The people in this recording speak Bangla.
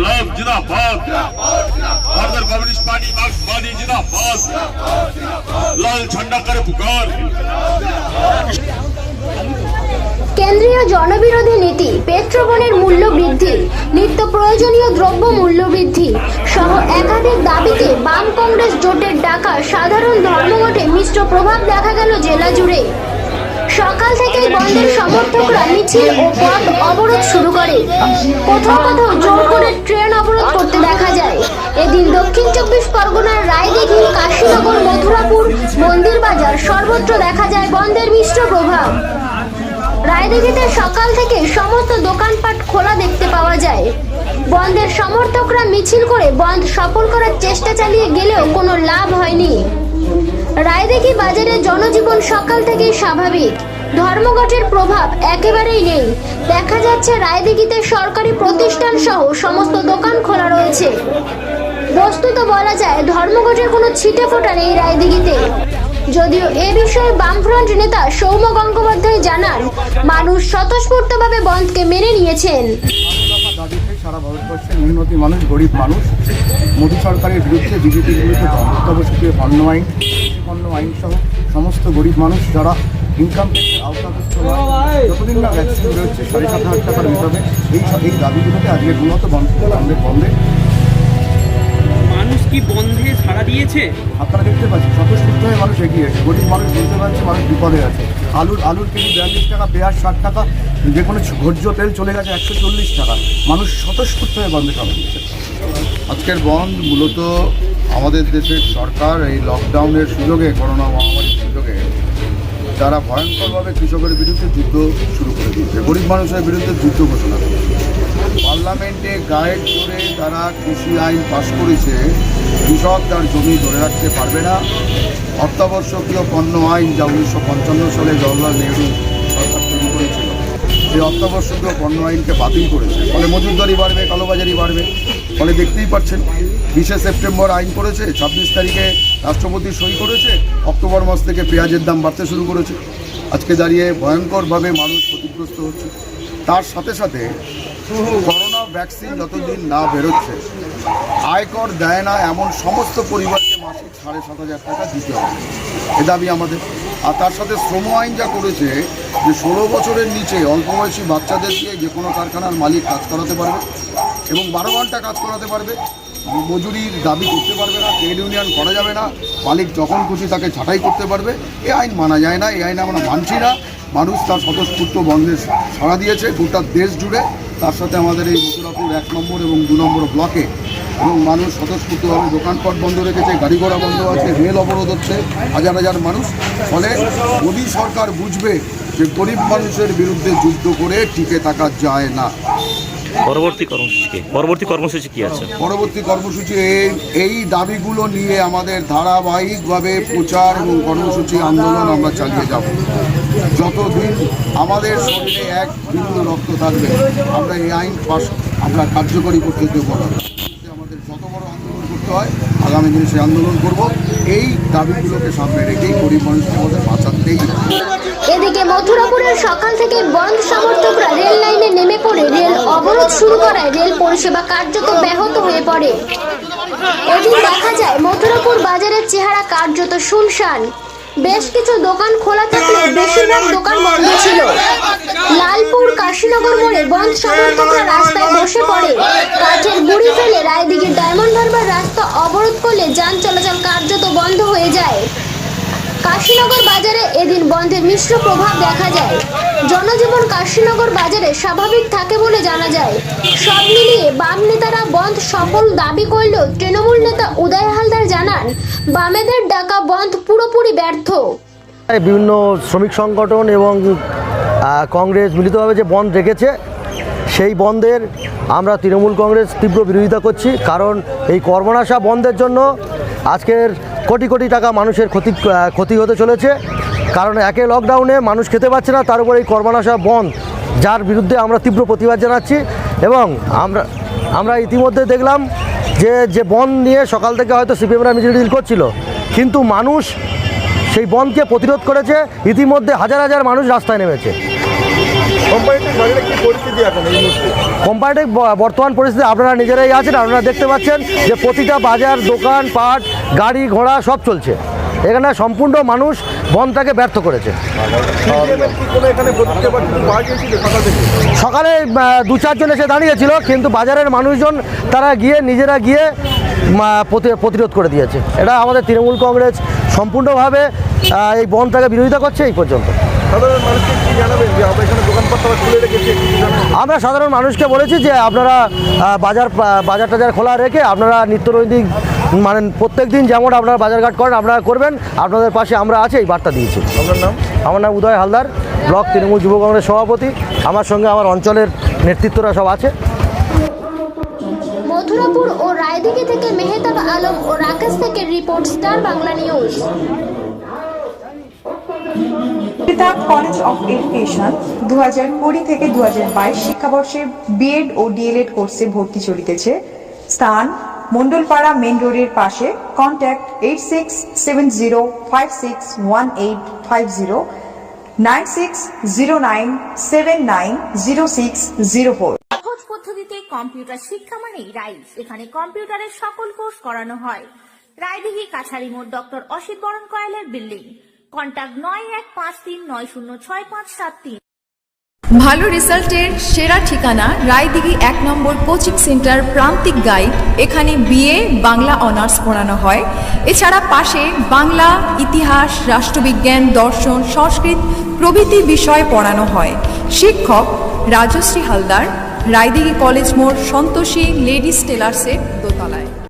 इनकलाब जिंदाबाद भारतीय कम्युनिस्ट पार्टी मार्क्सवादी जिंदाबाद लाल झंडा करे पुकार কেন্দ্রীয় জনবিরোধী নীতি পেট্রোবনের মূল্য বৃদ্ধি নিত্য প্রয়োজনীয় দ্রব্য মূল্য বৃদ্ধি সহ একাধিক দাবিতে বাম কংগ্রেস জোটের ডাকা সাধারণ ধর্মঘটে মিশ্র প্রভাব দেখা গেল জেলা জুড়ে সকাল বন্ধের সমর্থকরা মিছিল ও পথ অবরোধ শুরু করে। কোথাও কোথাও জোর করে ট্রেন অবরোধ করতে দেখা যায়। এদিন দক্ষিণ চব্বিশ পরগনার রায়দিঘি, কাশীনগর, মথুরাপুর মন্দির বাজার সর্বত্র দেখা যায় বন্ধের মিশ্র প্রভাব। রায়দিঘিতে সকাল থেকে সমস্ত দোকানপাট খোলা দেখতে পাওয়া যায়। বন্ধের সমর্থকরা মিছিল করে বন্ধ সফল করার চেষ্টা চালিয়ে গেলেও কোনো লাভ হয়নি। রায়দিঘি বাজারে জনজীবন সকাল থেকেই স্বাভাবিক। ধর্মঘটের প্রভাব একেবারেই নেই। দেখা যাচ্ছে রায়দিঘিতে সরকারি প্রতিষ্ঠান সহ সমস্ত দোকান খোলা রয়েছে। বস্তুত বলা যায়, ধর্মঘটের কোনো ছিটে ফোটা নেই রায়দিঘিতে। যদিও এ বিষয়ে বামফ্রন্ট নেতা সৌম্য গঙ্গোপাধ্যায় জানান, মানুষ স্বতঃস্ফূর্তভাবে বন্ধকে মেনে নিয়েছেন। মানুষ গরিব মানুষ। মোদী সরকারের বিরুদ্ধে বিজেপির বিরুদ্ধে অত্যাবশ্যকীয় পণ্য আইন পণ্য আইন সহ সমস্ত গরিব মানুষ যারা ইনকাম ট্যাক্সের আওতাভুক্ত যতদিন না ভ্যাকসিন বেরোচ্ছে সাড়ে সাত হাজার টাকার হিসাবে এই সব এই দাবিগুলোকে আজকে উন্নত বন্ধ বন্ধে বন্ধে। মানুষ কি বন্ধে সাড়া দিয়েছে? আপনারা দেখতে পাচ্ছেন স্বতঃস্ফূর্ত হয়ে মানুষ এগিয়ে আছে। গরিব মানুষ বুঝতে পারছে মানুষ বিপদে আছে। আলুর আলুর কেজি বিয়াল্লিশ টাকা পেঁয়াজ ষাট টাকা যে কোনো ভোজ্য তেল চলে গেছে একশো চল্লিশ টাকা। মানুষ স্বতঃস্ফূর্ত হয়ে বন্ধে সাড়া দিচ্ছে আজকের বন্ধ মূলত আমাদের দেশের সরকার এই লকডাউনের সুযোগে করোনা মহামারীর সুযোগে তারা ভয়ঙ্করভাবে কৃষকের বিরুদ্ধে যুদ্ধ শুরু করে দিয়েছে। গরিব মানুষের বিরুদ্ধে যুদ্ধ ঘোষণা করেছে। পার্লামেন্টে গাইড করে তারা কৃষি আইন পাশ করেছে। কৃষক তার জমি ধরে রাখতে পারবে না। অত্যাবশ্যকীয় পণ্য আইন যা উনিশশো পঞ্চান্ন সালে জওয়াহরলাল নেহরু সেই অত্যাবশ্যকীয় পণ্য আইনকে বাতিল করেছে। ফলে মজুরদারি বাড়বে, কালোবাজারি বাড়বে। ফলে দেখতেই পাচ্ছেন, বিশে সেপ্টেম্বর আইন করেছে, ছাব্বিশ তারিখে রাষ্ট্রপতি সই করেছে, অক্টোবর মাস থেকে পেঁয়াজের দাম বাড়তে শুরু করেছে। আজকে দাঁড়িয়ে ভয়ঙ্করভাবে মানুষ ক্ষতিগ্রস্ত হচ্ছে। তার সাথে সাথে করোনা ভ্যাকসিন যতদিন না বেরোচ্ছে, আয়কর দেয় না এমন সমস্ত পরিবারকে মাসিক সাড়ে সাত হাজার টাকা দিতে হবে। এ দাবি আমাদের। আর তার সাথে শ্রম আইন যা করেছে, যে ষোলো বছরের নিচে অল্প বয়সী বাচ্চাদের দিয়ে যে কোনো কারখানার মালিক কাজ করাতে পারবে এবং বারো ঘণ্টা কাজ করাতে পারবে। মজুরির দাবি করতে পারবে না, ট্রেড ইউনিয়ন করা যাবে না, মালিক যখন খুশি তাকে ছাঁটাই করতে পারবে। এ আইন মানা যায় না এই আইন আমরা মানছি না। মানুষ তার স্বতঃস্ফূর্ত বন্ধে সাড়া দিয়েছে, গোটা দেশ জুড়ে। তার সাথে আমাদের এই মথুরাপুর এক নম্বর এবং দু নম্বর ব্লকে এবং মানুষ স্বতঃস্ফূর্তভাবে দোকানপাট বন্ধ রেখেছে গাড়ি ঘোড়া বন্ধ আছে রেল অবরোধ হচ্ছে হাজার হাজার মানুষ। ফলে মোদী সরকার বুঝবে যে গরিব মানুষের বিরুদ্ধে যুদ্ধ করে টিকে থাকা যায় না। পরবর্তী কর্মসূচি পরবর্তী কর্মসূচি কি আছে? পরবর্তী কর্মসূচি এই এই দাবিগুলো নিয়ে আমাদের ধারাবাহিকভাবে প্রচার এবং কর্মসূচি আন্দোলন আমরা চালিয়ে যাব। যতদিন আমাদের শরীরে এক বিন্দু রক্ত থাকবে আমরা এই আইন পাস আমরা কার্যকরী করতে দেব না আমাদের যত বড় আন্দোলন করতে হয়, আগামী দিনে সেই আন্দোলন করব। এই দাবিগুলোকে সামনে রেখেই গরিব মানুষকে আমাদের বাঁচাতেই এদিকে মথুরাপুরের সকাল থেকে বন্ধ সমর্থকরা রেল লাইনে নেমে পড়ে। রেল অবরোধ শুরু করায় রেল পরিষেবা কার্যত ব্যাহত হয়ে পড়ে। এদিন দেখা যায়, মথুরাপুর বাজারের চেহারা কার্যত শুনশান। বেশ কিছু দোকান খোলা থাকলেও বেশিরভাগ দোকান বন্ধ ছিল। লালপুর কাশীনগর মোড়ে বন্ধ সমর্থকরা রাস্তায় রাস্তা অবরোধ করলে যান চলাচল কার্যত বন্ধ হয়ে যায়। কাশীনগর বাজারে এদিন বন্ধের মিশ্র প্রভাব দেখা যায়। জনজীবন কাশীনগর বাজারে স্বাভাবিক থাকে বলে জানা যায়। সব মিলিয়ে বাম নেতারা বন্ধ সফল দাবি করলেও তৃণমূল নেতা উদয় হালদার জানান, বামেদের ডাকা বন্ধ পুরোপুরি ব্যর্থ। বিভিন্ন শ্রমিক সংগঠন এবং কংগ্রেস মিলিতভাবে যে বন্ধ রেখেছে সেই বন্ধের আমরা তৃণমূল কংগ্রেস তীব্র বিরোধিতা করছি, কারণ এই কর্মনাশা বন্ধের জন্য আজকের কোটি কোটি টাকা মানুষের ক্ষতি ক্ষতি হতে চলেছে। কারণ একে লকডাউনে মানুষ খেতে পাচ্ছে না, তার উপর এই কর্মনাশা বন্ধ, যার বিরুদ্ধে আমরা তীব্র প্রতিবাদ জানাচ্ছি এবং আমরা আমরা ইতিমধ্যে দেখলাম যে যে বন্ধ নিয়ে সকাল থেকে হয়তো সিপিএমরা মিছিল করছিল, কিন্তু মানুষ সেই বনকে প্রতিরোধ করেছে, ইতিমধ্যে হাজার হাজার মানুষ রাস্তায় নেমেছে। কোম্পানিটির বাজারে কি পরিস্থিতি এখন এই মুহূর্তে? কোম্পানিটির বর্তমান পরিস্থিতি আপনারা নিজেরাই আছেন আপনারা দেখতে পাচ্ছেন যে প্রতিটা বাজার দোকান পাট গাড়ি ঘোড়া সব চলছে। এখানে সম্পূর্ণ মানুষ বনটাকে ব্যর্থ করেছে। সকাল দু চারজন এসে দাঁড়িয়েছিল কিন্তু বাজারের মানুষজন তারা গিয়ে নিজেরা গিয়ে প্রতি- প্রতিরোধ করে দিয়েছে। এটা আমাদের তৃণমূল কংগ্রেস সম্পূর্ণভাবে এই বনটাকে বিরোধিতা করছে এই পর্যন্ত। জানাবেন যে আমরা এখানে দোকানপাট তারা খুলে রেখেছে আমরা সাধারণ মানুষকে বলেছি যে আপনারা বাজার বাজার টাজার খোলা রেখে আপনারা নিত্যনৈতিক মানে প্রত্যেক দিন যেমন আপনারা বাজারঘাট করেন আপনারা করবেন। আপনাদের পাশে আমরা আছি এই বার্তা দিয়েছি। আপনার নাম? আমার নাম উদয় হালদার ব্লক তৃণমূল যুব কংগ্রেস সভাপতি। আমার সঙ্গে আমার অঞ্চলের নেতৃত্বরা সব আছে। মথুরাপুর ও রায়দিঘি থেকে মেহতাব আলম ও রাকেশ থেকে রিপোর্ট স্টার বাংলা নিউজ। পিতাব কলেজ অফ এডুকেশন দু হাজার কুড়ি থেকে দু হাজার বাইশ শিক্ষাবর্ষে বিএড ও ডিএলএড কোর্সে ভর্তি চলিতেছে। স্থান মন্ডলপাড়া মেন রোডের পাশে। Contact eight six seven zero five six one eight five zero nine six zero nine seven nine zero six zero four পদ্ধতিতে কম্পিউটার শিক্ষা মানেই রাইস এখানে কম্পিউটারের সকল কোর্স করানো হয়। রায়দিঘি কাছারি মোড় ডক্টর অসিত বরণ কয়েলের বিল্ডিং। কন্ট্যাক্ট নয় এক পাঁচ তিন নয় শূন্য ছয় পাঁচ সাত তিন। ভালো রেজাল্টের সেরা ঠিকানা রায়দিঘি এক নম্বর কোচিং সেন্টার প্রান্তিক গাইড, এখানে বিএ, বাংলা অনার্স পড়ানো হয়। এছাড়া পাশে বাংলা, ইতিহাস, রাষ্ট্রবিজ্ঞান, দর্শন, সংস্কৃত প্রভৃতি বিষয় পড়ানো হয়। শিক্ষক রাজশ্রী হালদার, রায়দিঘি কলেজ মোড় সন্তোষী লেডিস টেলার্সের দোতলায়।